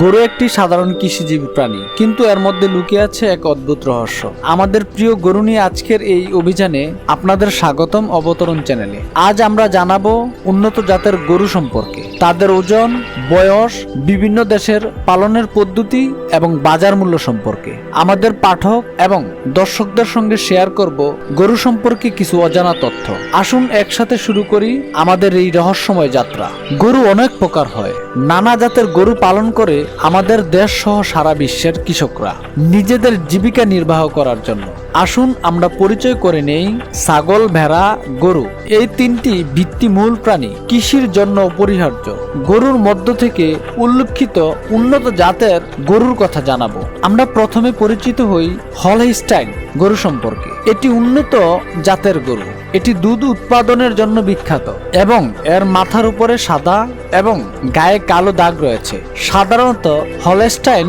গরু একটি সাধারণ কৃষিজীবী প্রাণী, কিন্তু এর মধ্যে লুকিয়ে আছে এক অদ্ভুত রহস্য। আমাদের প্রিয় গরু নিয়ে আজকের এই অভিযানে আপনাদের স্বাগতম অবতরণ চ্যানেলে। আজ আমরা জানাব উন্নত জাতের গরু সম্পর্কে। তাদের ওজন বয়স, বিভিন্ন দেশের পালনের পদ্ধতি এবং বাজার মূল্য সম্পর্কে। আমাদের পাঠক এবং দর্শকদের সঙ্গে শেয়ার করব গরু সম্পর্কে কিছু অজানা তথ্য। আসুন একসাথে শুরু করি আমাদের এই রহস্যময় যাত্রা। গরু অনেক প্রকার হয়। নানা জাতের গরু পালন করে আমাদের দেশ সহ সারা বিশ্বের কৃষকরা নিজেদের জীবিকা নির্বাহ করার জন্য। আসুন আমরা পরিচয় করে নেই ছাগল, ভেড়া, গরু। এই তিনটি ভিত্তিমূল প্রাণী, কৃষির জন্য অপরিহার্য। গরুর মধ্য থেকে উল্লেখিত উন্নত জাতের গরুর কথা জানাব। আমরা প্রথমে পরিচিত হই হলস্টাইন গরু সম্পর্কে। এটি উন্নত জাতের গরু। এটি দুধ উৎপাদনের জন্য বিখ্যাত এবং এর মাথার উপরে সাদা এবং গায়ে কালো দাগ রয়েছে। সাধারণত হলেস্টাইন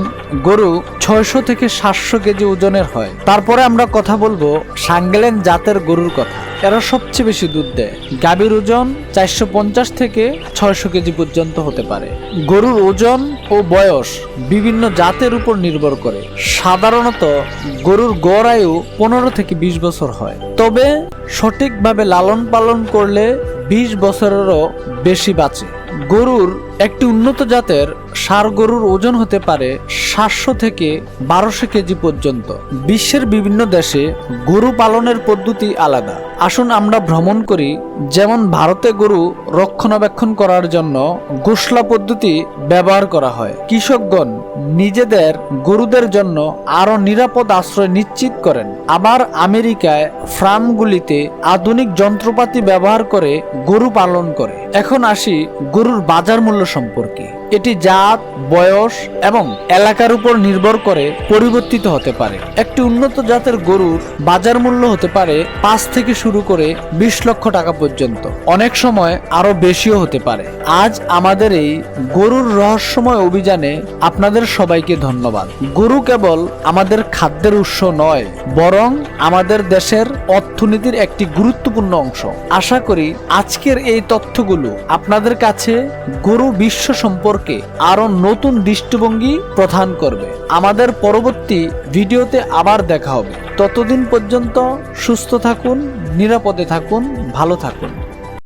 গরু ছয়শো থেকে সাতশো কেজি ওজনের হয়। তারপরে আমরা কথা বলব সাঙ্গেলেন জাতের গরুর কথা। এরা সবচেয়ে বেশি দুধ দেয়। গাভীর ওজন চারশো পঞ্চাশ থেকে ছয়শো কেজি পর্যন্ত হতে পারে। গরুর ওজন ও বয়স বিভিন্ন জাতের উপর নির্ভর করে। সাধারণত গরুর গড় আয়ু পনেরো থেকে বিশ বছর হয়। তবে সঠিকভাবে লালন পালন করলে বিশ বছরেরও বেশি বাঁচে। গরুর একটি উন্নত জাতের সার গরুর ওজন হতে পারে সাতশো থেকে বারোশো কেজি পর্যন্ত। বিশ্বের বিভিন্ন দেশে গরু পালনের পদ্ধতি আলাদা। আসুন আমরা ভ্রমণ করি যেমন ভারতে গরু রক্ষণাবেক্ষণ করার জন্য গোসলা পদ্ধতি ব্যবহার করা হয়। কৃষকগণ নিজেদের গরুদের জন্য আরও নিরাপদ আশ্রয় নিশ্চিত করেন। আবার আমেরিকায় ফার্মগুলিতে আধুনিক যন্ত্রপাতি ব্যবহার করে গরু পালন করে। এখন আসি গরুর বাজার মূল্য সম্পর্কে। এটি জাত, বয়স এবং এলাকার উপর নির্ভর করে পরিবর্তিত হতে পারে। একটি উন্নত জাতের গরুর বাজার মূল্য হতে পারে পাঁচ থেকে শুরু করে বিশ লক্ষ টাকা পর্যন্ত। অনেক সময় আরও বেশিও হতে পারে। আজ আমাদের এই গরুর রহস্যময় অভিযানে আপনাদের সবাইকে ধন্যবাদ। গরু কেবল আমাদের খাদ্যের উৎস নয়, বরং আমাদের দেশের অর্থনীতির একটি গুরুত্বপূর্ণ অংশ। আশা করি আজকের এই তথ্যগুলো আপনাদের কাছে গরু বিশ্ব সম্পর্কে আরও নতুন দৃষ্টিভঙ্গি প্রদান করবে। আমাদের পরবর্তী ভিডিওতে আবার দেখা হবে। ততদিন পর্যন্ত সুস্থ থাকুন, নিরাপদে থাকুন, ভালো থাকুন।